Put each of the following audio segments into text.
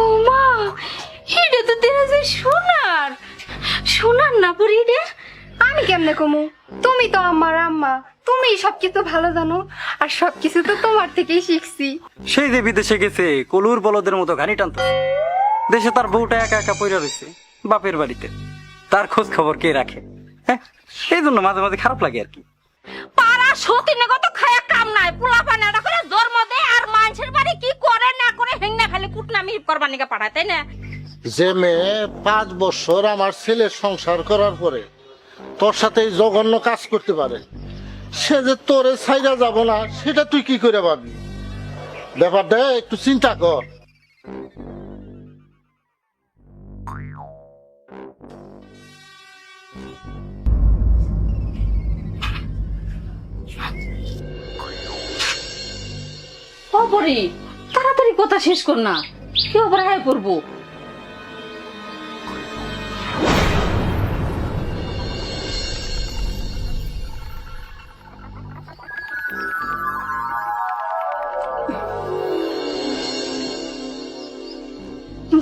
ও মা এটা তো যায় সোনার। সোনার না পরি এটা? আমি কেমনে কমু? তুমি তো আমার আম্মা। তুমি সবকিছু ভালো জানো আর সবকিছু তো তোমার থেকেই শিখছি। সেই যে বিদেশে গেছে কলুর বলদের মতো ঘানি টানতে দেশে তার বউটা একা একা পইরা রয়েছে বাপের বাড়িতে। তার খোঁজ খবর কে রাখে? হ্যাঁ এই জন্য মাঝে মাঝে খারাপ লাগে আর কি। পাড়া সতীনে কত খায়া কাম নাই পোলা পানাটা করে জন্ম দেয় আর মানুষের বাড়ি কি করে না খালি কুটনামি করবার নিকে পাঠায় তাই না? যে মেয়ে পাঁচ বছর আমার ছেলের সংসার করার পরে তোর সাথে এই জঘন্য কাজ করতে পারে সে যে তোরে সাইডা যাব না সেটা তুই কি করে ভাবি ব্যাপারটা একটু চিন্তা কর। অপরি তাড়াতাড়ি কথা শেষ কর না। কি হাই করব?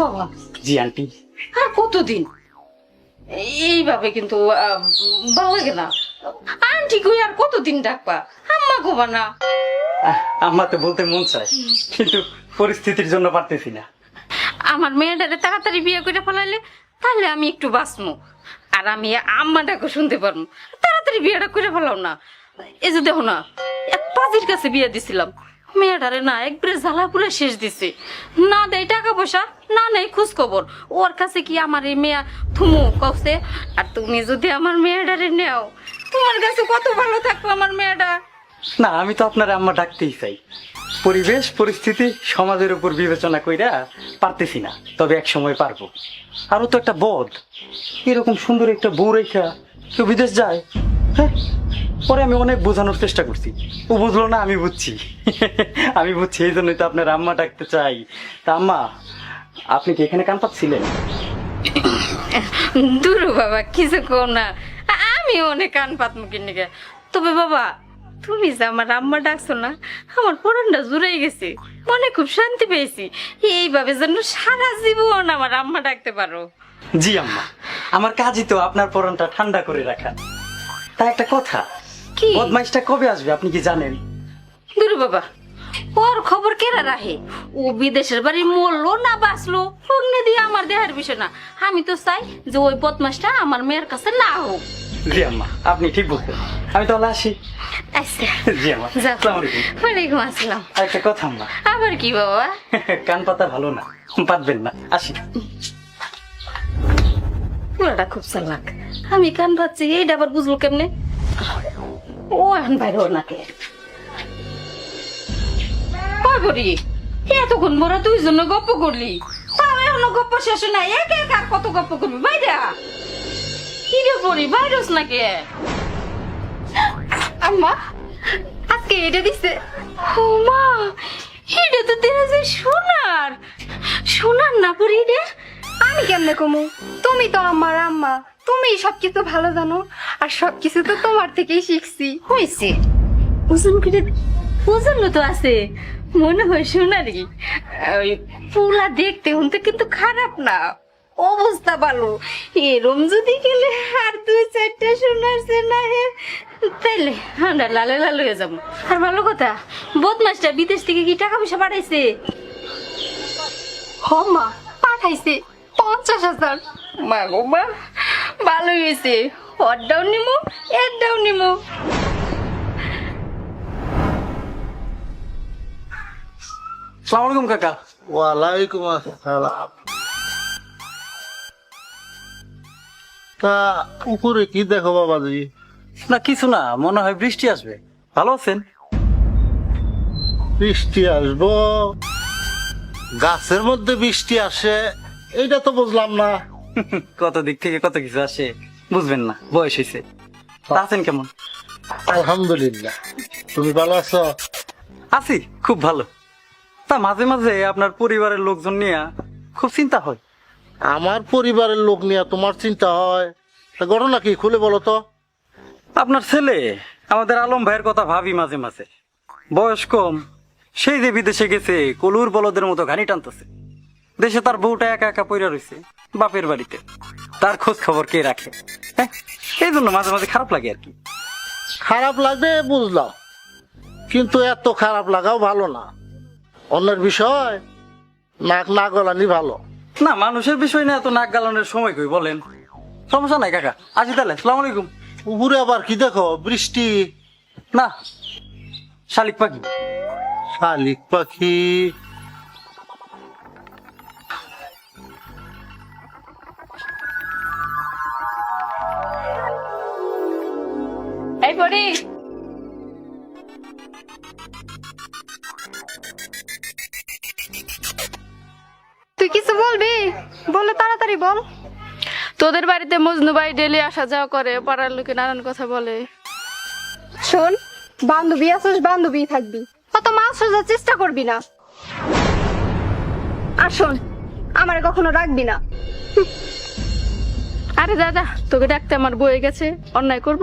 বাবা। জি আন্টি। আর কতদিন? এইভাবে কিন্তু ভালো লাগে না। আন্টি কই আর কতদিন ডাকবা? আম্মা গোবা না। আমার তো বলতে মন চায় কিন্তু পরিস্থিতির জন্য পারতেছি না। আমার মেয়েটারে তাড়াতাড়ি বিয়ে করে ফেলাইলে তাহলে আমি একটু বাঁচমু। আর আমি আম্মাটাকে শুনতে পারব তাড়াতাড়ি বিয়েটা করে ফেলাও না। এই যে দেখো না এক পাজির কাছে বিয়ে দিছিলাম। মেয়েটারে না একবারে জ্বালাপুরে শেষ দিছে। না দেয় টাকা পয়সা না নেই খোঁজ খবর ওর কাছে কি আমার এই মেয়া থুমু কছে আর তুমি যদি আমার মেয়েটারে নেও তোমার কাছে কত ভালো থাকব আমার মেয়েটা? না, আমি তো আপনার আম্মা ডাকতেই চাই। পরিবেশ, পরিস্থিতি, সমাজের উপর বিবেচনা কইরা পারতেছি না, তবে এক সময় পারব। আরও তো একটা বদ। এরকম সুন্দর একটা বউ রেখা কেউ বিদেশ যায়? হ্যাঁ পরে আমি অনেক বোঝানোর চেষ্টা করছি। ও বুঝলো না, আমি বুঝছি। আমি বুঝছি, এই জন্যই তো আপনার আম্মা ডাকতে চাই। তা আম্মা, আপনি কি এখানে কান পাচ্ছিলেন দূর বাবা, কিছু কো না। আমি অনেক কান পাত মুখের নিকে তবে বাবা তুমি যে আমার আম্মা ডাকছো না। আমার পরনটা জুড়ে গেছে। মনে খুব শান্তি পেয়েছি। এইভাবে যেন সারা জীবন আমার আম্মা ডাকতে পারো। জি আম্মা আমার কাজই তো আপনার পরনটা ঠান্ডা করে রাখা। তা একটা কথা কি? বদমাইশটা কবে আসবে আপনি কি জানেন? দূর বাবা ওর খবর কেরা রাখে? ও বিদেশের বাড়ি মরলো না বাঁচলো? অগ্নি দিয়ে আমার দেহের বিষয় না। আমি তো চাই যে ওই বদমাসটা আমার মেয়ের কাছে না হোক। জি আম্মা। আপনি ঠিক বলছেন। আমি তাহলে আসি। আচ্ছা। জি আম্মা। আসসালামু আলাইকুম। ওয়ালাইকুম আসসালাম। আর একটা কথা আম্মা। আবার কি বাবা? কান পাতা ভালো না। পাতবেন না। আসি। পুরাটা খুব চালাক। আমি কান পাচ্ছি এইটা আবার বুঝলো কেমনে? ও এখন বাইরে ওর নাকে? এতক্ষণ তুই জন্য গপ্প করলি। তাও এখনও গপ্প শেষ নাই। এক কত গপ্প করবি? বাইরে পড়ি বাইরস নাকি আম্মা আজকে এটা দিছে ও মা এটা তো সোনার সোনার না আমি কেমনে কমু তুমি তো আমার আম্মা তুমি ভালো জানো আর তো তোমার থেকেই শিখছি হয়েছে ওজন ওজন তো আছে মনে হয় সোনারি ওই পুলা দেখতে উনতে কিন্তু খারাপ না অবস্থা ভালো। এরম যদি গেলে আর দুই চারটা সোনার না তাইলে আমরা লালে লাল হয়ে যাব। আর ভালো কথা বদমাসটা বিদেশ থেকে কি টাকা পয়সা পাঠাইছে? হ মা পাঠাইছে পঞ্চাশ হাজার। মা গো মা। ভালো হয়েছে হরটাও নিমো এরটাও নিমো। সালামালাইকুম কাকা। ওয়ালাইকুম আসসালাম। তা উপরে কি দেখো বাবাজি? না কিছু না মনে হয় বৃষ্টি আসবে। ভালো আছেন? বৃষ্টি আসব। গাছের মধ্যে বৃষ্টি আসে এইটা তো বুঝলাম না। কত দিক থেকে কত কিছু আসে বুঝবেন না বয়স হয়েছে আছেন কেমন? আলহামদুলিল্লাহ। তুমি ভালো আছো? আছি খুব ভালো। তা মাঝে মাঝে আপনার পরিবারের লোকজন নিয়ে খুব চিন্তা হয়। আমার পরিবারের লোক নিয়ে তোমার চিন্তা হয়। তা ঘটনা কি খুলে বলো তো? আপনার ছেলে আমাদের আলম ভাইয়ের কথা ভাবি মাঝে মাঝে। বয়স কম সেই যে বিদেশে গেছে কলুর বলদের মতো ঘানি টানতেছে। দেশে তার বউটা একা একা পইরা রয়েছে বাপের বাড়িতে। তার খোঁজ খবর কে রাখে? হ্যাঁ এই জন্য মাঝে মাঝে খারাপ লাগে আর কি। খারাপ লাগবে বুঝলাম। কিন্তু এত খারাপ লাগাও ভালো না। অন্যের বিষয় নাক না গলানি ভালো। না মানুষের বিষয় না এত নাক গালানোর সময় কই বলেন? সমস্যা নাই কাকা। আসি তাহলে সালাম আলাইকুম। উপরে আবার কি দেখো? বৃষ্টি। না শালিক পাখি। শালিক পাখি। এই পড়ি তাড়াতাড়ি বল। তোদের বাড়িতে মজনু ভাই ডেলি আসা যাওয়া করে পাড়ার লোকে নানান কথা বলে। শোন বান্ধবী আসোস বান্ধবী থাকবি। অত মাছ সোজার চেষ্টা করবি না। আর শোন আমারে কখনো রাখবি না। আরে দাদা তোকে ডাকতে আমার বয়ে গেছে অন্যায় করব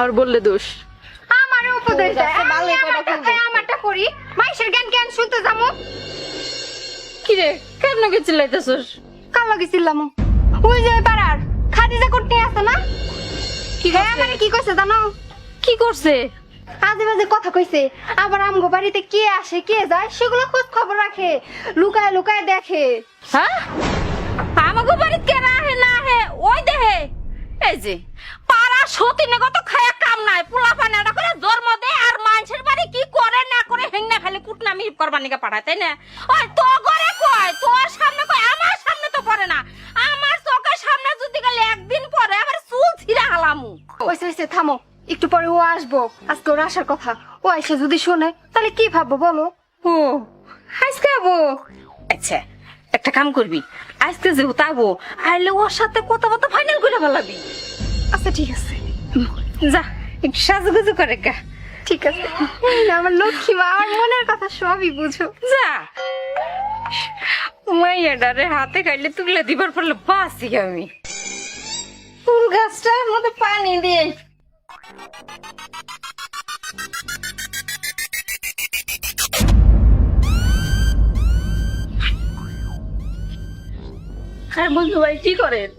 আর বললে দোষ। আমারে উপদেশ দেয় গাছে আমি আমারটা ফুল আমারটা করি। মাইশের জ্ঞান জ্ঞান শুনতে যাব। কিরে কেন কে চিল্লাইতেছস? কাল গেছিলাম ওই যে পাড়ার খাদিজা আছে না? কি হ্যাঁ মানে কি কইছে জানো? কি করছে আজে বাজে কথা কইছে আবার আমগো বাড়িতে কে আসে কে যায় সেগুলো খোঁজ খবর রাখে লুকায় লুকায় দেখে। হ্যাঁ আমাকে বাড়ি কে রাহে না ওই দেহে। এই যে পাড়া খায়া কাম নাই। পোলা পানাটা করে জন্ম দেয় আর মানুষের বাড়ি কি করে না করে হেংনা খালি কুটনামি করবানিকে পাঠায় তাই না? ওই তো করে কয় তোর সামনে কয় আমার পড়ে না। আমার চোখের সামনে যদি গেলে একদিন পরে আবার চুল ছিঁড়া হালামু। ওইসে ওইসে থামো। একটু পরে ও আসব। আজকে ওর আসার কথা। ও এসে যদি শোনে তাহলে কি ভাববো বলো? ও আজকে আবো? আচ্ছা একটা কাম করবি। আজকে যে উতাবো আইলে ওর সাথে কথাবার্তা ফাইনাল করে ফেলাবি। আচ্ছা ঠিক আছে। যা একটু সাজুগুজু করে গা ঠিক আছে। আমার লক্ষ্মী মা আমার মনের কথা সবই বুঝো। যা। মাইয়াডারে হাতে খাইলে তুলে দিবার পড়লে বাসি আমি। ফুল গাছটার মধ্যে পানি দিয়ে। হ্যাঁ বন্ধু ভাই কি করেন?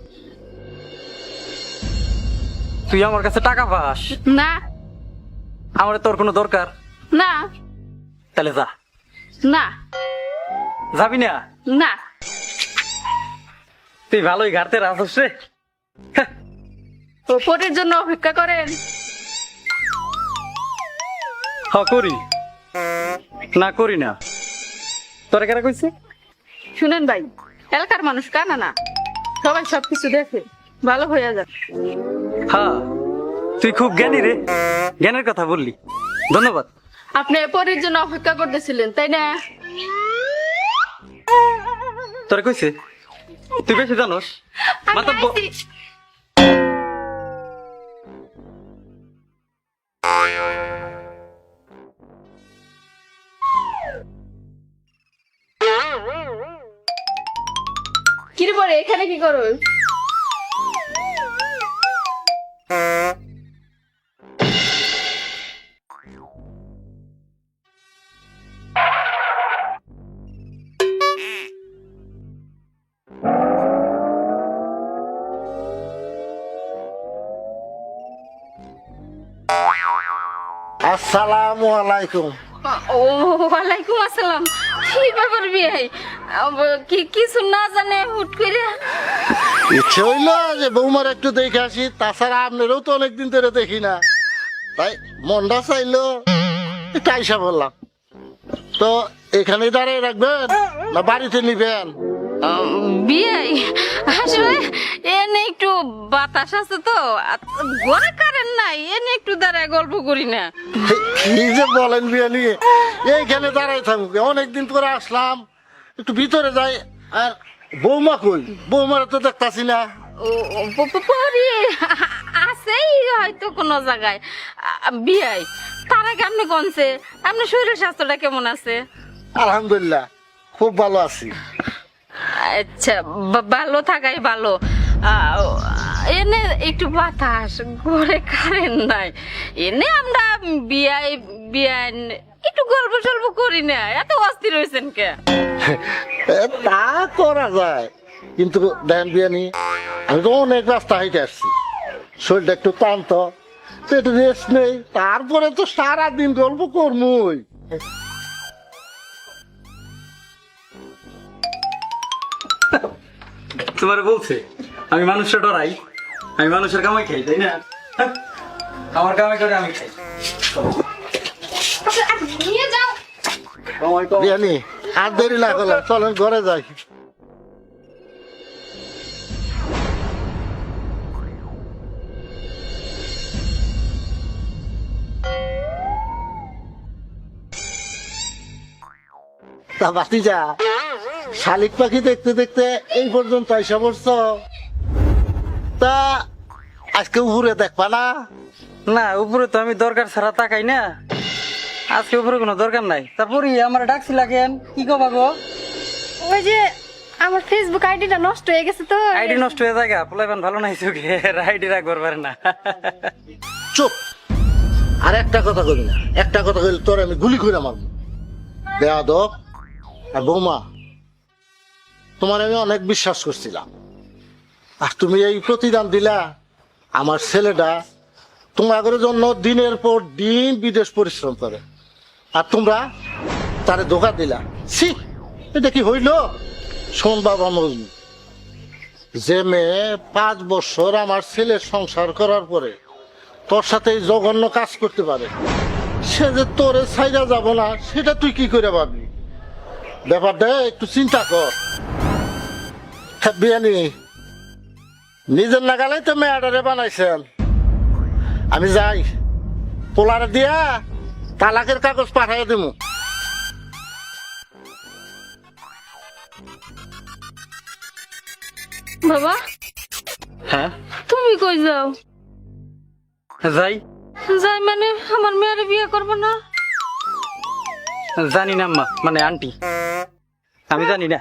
তুই আমার কাছে টাকা পাস? না। আমার তোর কোনো দরকার? না। তাহলে যা। না। যাবি না? না। তুই ভালোই ঘাটতে রে। হ্যাঁ, ও পরের জন্য অপেক্ষা করেন। হ করি। না করি না। তোরা কেরা কইছে? শুনেন ভাই এলাকার মানুষ কানা না। সবাই সবকিছু দেখে ভালো হয়ে যাবে হ্যাঁ তুই খুব জ্ঞানী রে। জ্ঞানের কথা বললি। ধন্যবাদ। আপনি পরের জন্য অপেক্ষা করতেছিলেন তাই না? তোরা কইছে? তুই বেশি জানোস? মাথা কি রে এখানে কি করো আসসালামু আলাইকুম ও ওয়ালাইকুম আসসালাম। কি ব্যাপার বিয়াই? কি কিছু না জানে হুট করে। ইচ্ছে হইল যে বৌমার একটু দেখে আসি তাছাড়া আপনারও তো অনেকদিন ধরে দেখি না। তাই মনটা চাইলো আইসা বললাম। তো এখানে দাঁড়িয়ে রাখবেন না বাড়িতে নিবেন? বিয়াই আসলে এনে একটু বাতাস আছে তো। ঘরে কারেন্ট নাই এনে একটু দাঁড়ায় গল্প করি না। কি যে বলেন বিয়ে নিয়ে এইখানে দাঁড়াই থাকুক। অনেকদিন পরে আসলাম। একটু ভিতরে যাই। আর বৌমা কই? বৌমারা তো দেখতাছি না। পরি আছেই হয়তো কোনো জায়গায়। বিয়াই তার আগে আপনি কনছে আপনার শরীর স্বাস্থ্যটা কেমন আছে? আলহামদুলিল্লাহ খুব ভালো আছি। আচ্ছা ভালো থাকাই ভালো। এনে একটু বাতাস, ঘরে কারেন্ট নাই। এনে আমরা বিয়াই বিয়াই একটু গল্প সল্প করি না, এত অস্থির হয়েছেন কে? তা করা যায়। কিন্তু দেন বিয়ানি, আমি তো অনেক রাস্তা হাইটে আসছি। শরীরটা একটু ক্লান্ত পেটে রেস্ট নেই। তারপরে তো সারাদিন গল্প করমুই। তোমার বলছে আমি মানুষের ডরাই আমি মানুষের কামাই খাই তাই না হ্যাঁ? আমার কামাই করে আমি খাই। বিয়ানি আর দেরি না করলাম চলেন ঘরে যাই তা বাতি যা শালিক পাখি দেখতে দেখতে এই পর্যন্ত আইসা পড়ছ? তা আজকে উপরে দেখবা না? না উপরে তো আমি দরকার ছাড়া তাকাই না। আজকে উপরে কোনো দরকার নাই। তারপরে আমার ডাকছি লাগেন কি কবা গো? ওই যে আমার ফেসবুক আইডিটা নষ্ট হয়ে গেছে তো। আইডি নষ্ট হয়ে যায় পোলাইবান ভালো নাই চোখে আইডি রাখবার পারে না। চুপ। আর একটা কথা কই না একটা কথা কইলে তোর আমি গুলি করে মারবো। বেয়াদব আর বৌমা তোমার আমি অনেক বিশ্বাস করছিলাম। আর তুমি এই প্রতিদান দিলা আমার ছেলেটা তোমাদের জন্য দিনের পর দিন বিদেশ পরিশ্রম করে। আর তোমরা তারে ধোকা দিলা। ছি, এটা কি হইল? শোন বাবা মজনু যে মেয়ে পাঁচ বছর আমার ছেলের সংসার করার পরে তোর সাথে এই জঘন্য কাজ করতে পারে, সে যে তোরে সাইডা যাব না, সেটা তুই কি করে ভাবি ব্যাপারটা একটু চিন্তা কর। বিয়ানি নিজের নাগালেই তো মেয়াডারে বানাইছেন। আমি যাই পোলারে দিয়া তালাকের কাগজ পাঠাই দিব বাবা হ্যাঁ? তুমি কই যাও? যাই। যাই মানে আমার মেয়ের বিয়ে করব না? জানি না আম্মা মানে আন্টি। আমি জানি না।